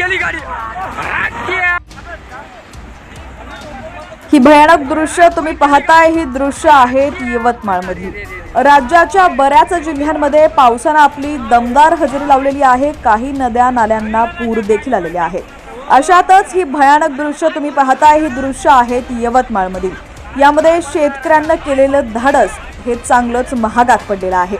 गेली गाडी. ही भयानक दृश्य तुम्ही पाहताय ही दृश्य आहेत यवतमाळमधील. राज्याच्या बऱ्याच जिल्ह्यांमध्ये पावसानं आपली दमदार हजेरी लावलेली आहे. काही नद्या नाल्यांना पूर देखील आलेले आहेत अशातच ही भयानक दृश्य तुम्ही पाहताय ही दृश्य आहेत यवतमाळमधील. यामध्ये शेतकऱ्यांना केलेलं धाडस हे चांगलंच महागात पडलेलं आहे.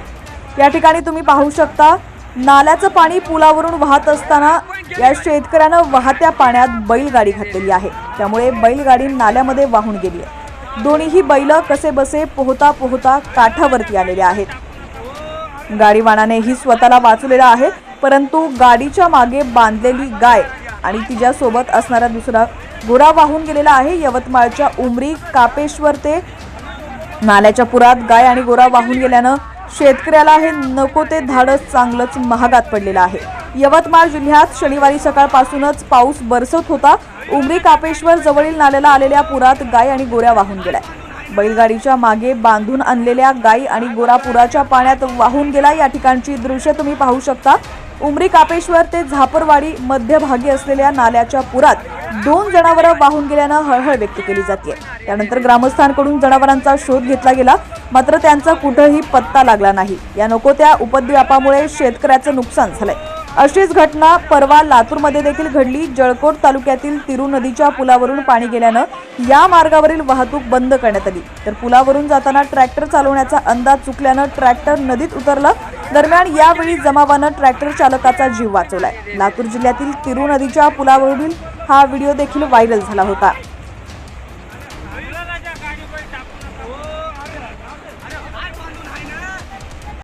या ठिकाणी तुम्ही पाहू शकता नाल्याचं पाणी पुलावरून वाहत असताना या शेतकऱ्यानं वाहत्या पाण्यात बैलगाडी घातलेली आहे. त्यामुळे बैलगाडी नाल्यामध्ये वाहून गेली आहे. दोन्हीही बैल कसे बसे पोहता पोहता काठावरती आलेले आहेत. गाडीवानानेही स्वतःला वाचलेला आहे परंतु गाडीच्या मागे बांधलेली गाय आणि तिच्यासोबत असणारा दुसरा गोरा वाहून गेलेला आहे. यवतमाळच्या उमरी कापेश्वर ते नाल्याच्या पुरात गाय आणि गोरा वाहून गेल्यानं शेतकऱ्याला हे नको ते धाडस चांगलंच महागात पडलेलं आहे. यवतमाळ जिल्ह्यात शनिवारी सकाळपासूनच पाऊस बरसत होता. उमरी कापेश्वर जवळील नाल्याला आलेल्या पुरात गाय आणि गोऱ्या वाहून गेल्या. बैलगाडीच्या मागे बांधून आणलेल्या गाई आणि गोरा पुराच्या पाण्यात वाहून गेला. या ठिकाणची दृश्य तुम्ही पाहू शकता. उमरी कापेश्वर ते झापरवाडी मध्यभागी असलेल्या नाल्याच्या पुरात दोन जनावरं वाहून गेल्यानं हळहळ व्यक्त केली जाते त्यानंतर ग्रामस्थांकडून जनावरांचा शोध घेतला गेला. मात्र त्यांचा कुठंही पत्ता लागला नाही. या नको त्या उपद्व्यापामुळे शेतकऱ्याचं नुकसान झालंय. अशीच घटना परवा लातूरमध्ये देखील घडली. जळकोट तालुक्यातील तिरू नदीच्या पुलावरून पाणी गेल्यानं या मार्गावरील वाहतूक बंद करण्यात आली. तर पुलावरून जाताना ट्रॅक्टर चालवण्याचा अंदाज चुकल्यानं ट्रॅक्टर नदीत उतरलं. दरम्यान यावेळी जमावानं ट्रॅक्टर चालकाचा जीव वाचवलाय. लातूर जिल्ह्यातील तिरू नदीच्या पुलावरील हा व्हिडिओ देखील व्हायरल झाला होता.